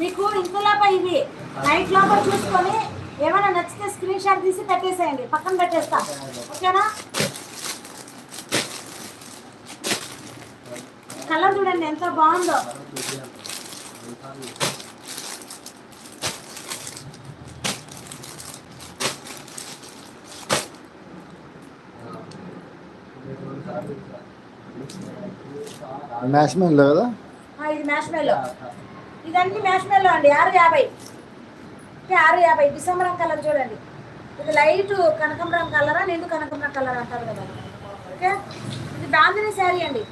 మీకు ఇంతలోప ఇది నైట్ లోపల చూసుకొని ఏమైనా నచ్చితే స్క్రీన్ షాట్ తీసి పెట్టేసేయండి. పక్కన పెట్టేస్తా. ఓకేనా? కలర్ చూడండి ఎంత బాగుందో. మ్యాష్ మ్యాన్లో కదా? ఇది మ్యాష్ మెల్లో ఇదన్నీ మ్యాష్ అండి ఆరు యాభై. ఆరు యాభై. డిసెంబరం కలర్ చూడండి. ఇది లైట్ కనకంబరం కలరా నిండు కనకంబరం కలర్ అంటారు కదా. ఓకే ఇది బాంధిని శారీ అండి.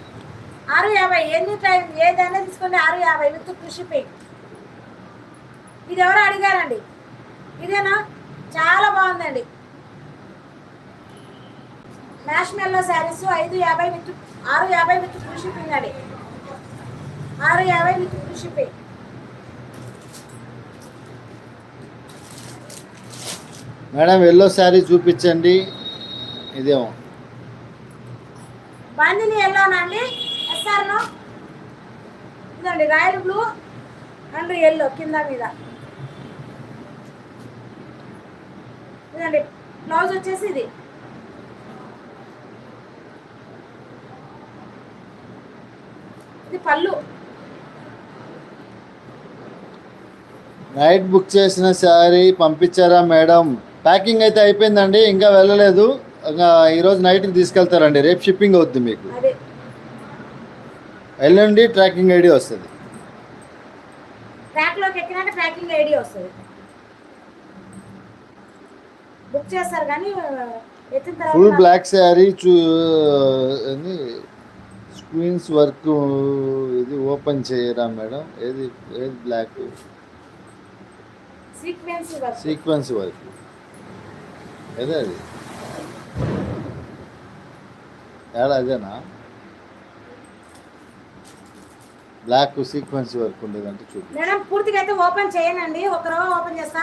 ఆరు యాభై. ఎన్ని టైం ఏదైనా తీసుకోండి ఆరు యాభై విత్ కృషి ఇది ఎవరు అడిగారండి. ఇదేనా? చాలా బాగుందండి. మ్యాష్మెల్లో శారీస్ ఐదు యాభై విత్ ఆరు యాభై విత్ కృషి పింగ్ అండి. ఆరు యాభై విత్ కృషి మేడం ఎల్లో శారీ చూపించండి. ఇదేమో. బాందిని ఎల్లోనా అండి. ఎస్ఆర్ను ఇదండి రాయల్ బ్లూ అండ్ ఎల్లో కింద మీద. ఇదండి బ్లౌజ్ వచ్చేసి ఇది. ఇది పళ్ళు. నైట్ బుక్ చేసిన శారీ పంపించారా మేడం? ప్యాకింగ్ అయితే అయిపోయిందండి ఇంకా వెళ్ళలేదు. ఇంకా ఈరోజు నైట్కి తీసుకెళ్తారండి రేపు షిప్పింగ్ అవుద్ది మీకు. ఎల్లుండి ట్రాకింగ్ ఐడి వస్తుంది. ట్రాక్లోకి ఎక్కినాక ట్రాకింగ్ ఐడి వస్తుంది. బుక్ చేస్తారు కానీ ఎత్తిన ఫుల్ బ్లాక్ శారీ చూ స్క్రీన్స్ వర్క్ ఇది ఓపెన్ చేయరా మేడం? ఏది ఏది black? Sequence work. Sequence work ఏదే అది? ఏడా అదేనా? బ్లాక్ సీక్వెన్స్ వర్క్ ఉండేదంటే చూపి మేడం పూర్తిగా అయితే ఓపెన్ చేయనండి ఒక రో ఓపెన్ చేస్తా.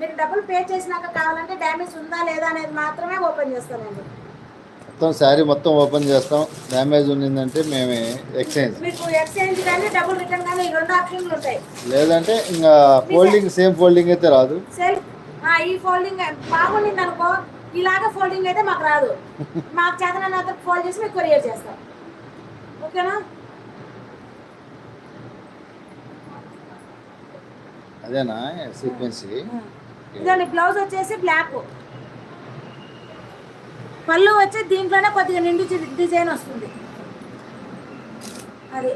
మీరు డబ్బులు పే చేసినాక కావాలంటే డ్యామేజ్ ఉందా లేదా అనేది మాత్రమే ఓపెన్ చేస్తానండి. మొత్తం శారీ మొత్తం ఓపెన్ చేస్తాం. డ్యామేజ్ ఉన్నిందంటే మేమే ఎక్స్చేంజ్. మీకు ఎక్స్చేంజ్ కానీ డబుల్ రిటర్న్ కానీ ఈ రెండు ఆప్షన్లు ఉంటాయి. లేదంటే ఇంకా ఫోల్డింగ్ సేమ్ ఫోల్డింగ్ అయితే రాదు. సెల్ ఈ ఫోల్డింగ్ బాగుండింది అనుకో ఇలాగ ఫోల్డింగ్ అయితే మాకు రాదు. మాకు చేతనంత ఫోల్డ్ చేసి మీకు కొరియర్ చేస్తాం. ఓకేనా? అదేనా సీక్వెన్స్ ఇదండి బ్లౌజ్ వచ్చేసి బ్లాక్ పళ్ళు వచ్చి దీంట్లోనే కొద్దిగా నిండు డిజైన్ వస్తుంది. అది.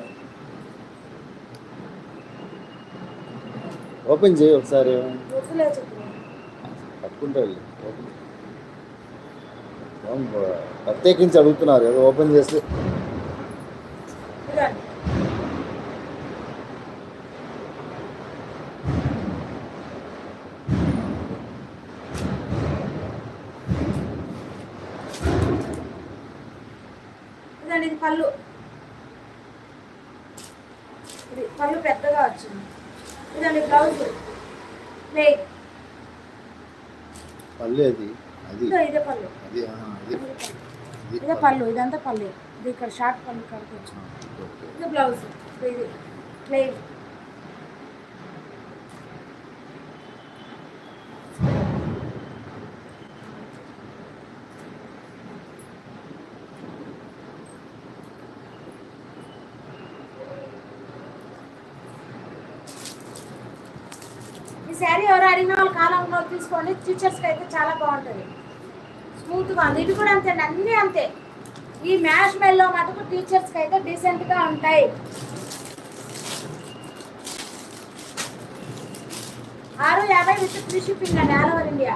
ఓపెన్ చేయి ఒకసారి. పెట్టుకుంటారు ప్రత్యేకించి అడుగుతున్నారు ఏదో ఓపెన్ చేసి ఇది పళ్ళు. ఇది పళ్ళు పెద్దగా వచ్చింది. ఇదండి బ్లౌజ్. ప్లేట్ పల్లె అది. అది. ఇదో ఇదే పళ్ళు అది ఇది పళ్ళు ఇదంతా పళ్ళు ఇది ఇక్కడ షార్ట్ పళ్ళు ఓకే. ఇది బ్లౌజ్. ఇది ప్లేట్ శారీ ఎవరు అడిగిన వాళ్ళ కాలంలో తీసుకోండి టీచర్స్కి అయితే చాలా బాగుంటుంది. స్మూత్గా ఉంది. ఇది కూడా అంతే అన్నీ అంతే. ఈ మ్యాష్ మెల్లో మటుకు టీచర్స్కి అయితే డీసెంట్గా ఉంటాయి. ఆరు యాభై విత్ ఫ్రీ షిప్పింగ్ అండి ఆల్ ఓవర్ ఇండియా